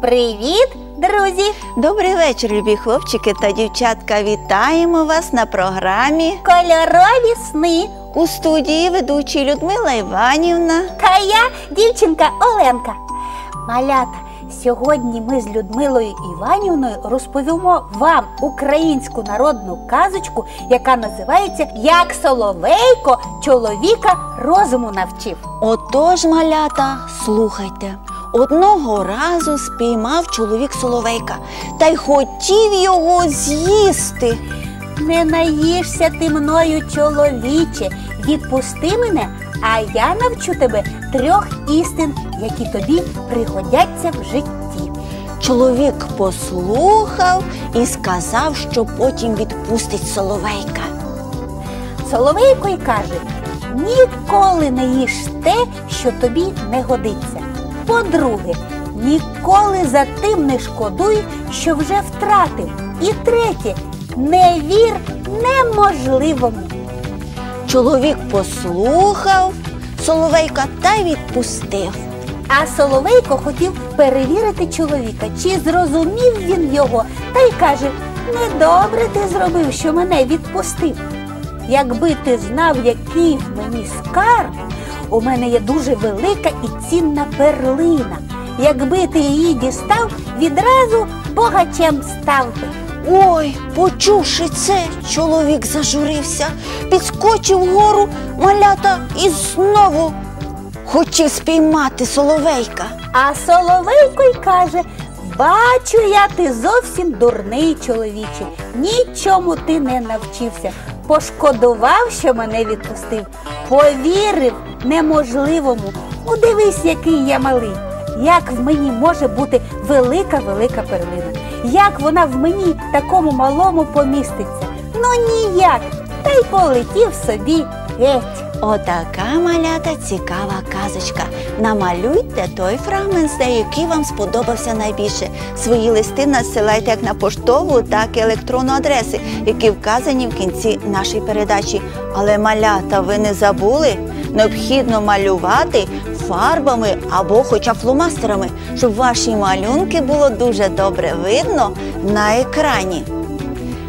Привіт, друзі! Добрий вечір, любі хлопчики та дівчатка. Вітаємо вас на програмі Кольорові сни. у студії ведучі Людмила Іванівна. Та я дівчинка Оленка. Малята, сьогодні ми з Людмилою Іванівною розповімо вам українську народну казочку, яка називається Як Соловейко чоловіка розуму навчив. Отож, малята, слухайте. Одного разу спіймав чоловік соловейка та й хотів його з'їсти. Не наїшся ти мною, чоловіче, відпусти мене, а я навчу тебе трьох істин, які тобі пригодяться в житті. Чоловік послухав і сказав, що потім відпустить соловейка. Соловейко й каже: ніколи не їж те, що тобі не годиться. По-друге, ніколи за тим не шкодуй, що вже втратив. І третє, не вір неможливому. Чоловік послухав соловейка та відпустив. А Соловейко хотів перевірити чоловіка, чи зрозумів він його, та й каже: недобре ти зробив, що мене відпустив. Якби ти знав, який в мені скарб, у мене є дуже велика і цінна перлина. Якби ти її дістав, відразу богачем став би. Ой, почувши це, чоловік зажурився, підскочив вгору малята і знову хотів спіймати соловейка. А Соловейко й каже: Бачу я, ти зовсім дурний чоловіче, нічому ти не навчився. Пошкодував, що мене відпустив, повірив неможливому. Ну, дивись, який я малий. Як в мені може бути велика велика перлина? Як вона в мені такому малому поміститься? Ну ніяк. Та й полетів собі геть. Отака малята цікава казочка. Намалюйте той фрагмент, який вам сподобався найбільше. Свої листи надсилайте як на поштову, так і електронну адреси, які вказані в кінці нашої передачі. Але малята, ви не забули? Необхідно малювати фарбами або хоча б фломастерами, щоб ваші малюнки було дуже добре видно на екрані.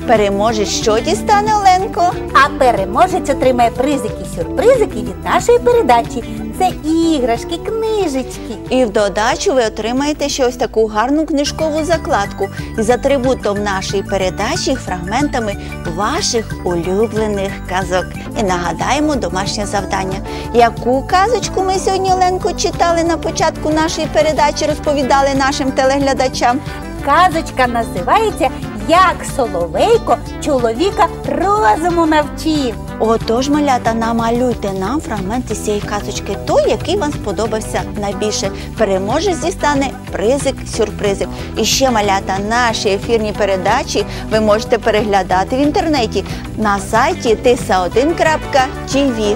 Переможець що дістане Оленко? А переможець отримає призики сюрпризики від нашої передачі. Це іграшки, книжечки. І в додачу ви отримаєте ще ось таку гарну книжкову закладку із атрибутом нашої передачі, фрагментами ваших улюблених казок. І нагадаємо домашнє завдання. Яку казочку ми сьогодні Оленко читали на початку нашої передачі, розповідали нашим телеглядачам? Казочка називається Як Соловейко чоловіка розуму навчив. Отож, малята, намалюйте нам фрагмент із цієї казочки, той, який вам сподобався найбільше. Переможець дістане призик, сюрпризик. І ще малята наші ефірні передачі ви можете переглядати в інтернеті на сайті tisa1.tv.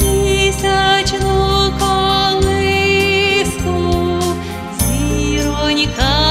Місячну колиску, зіронька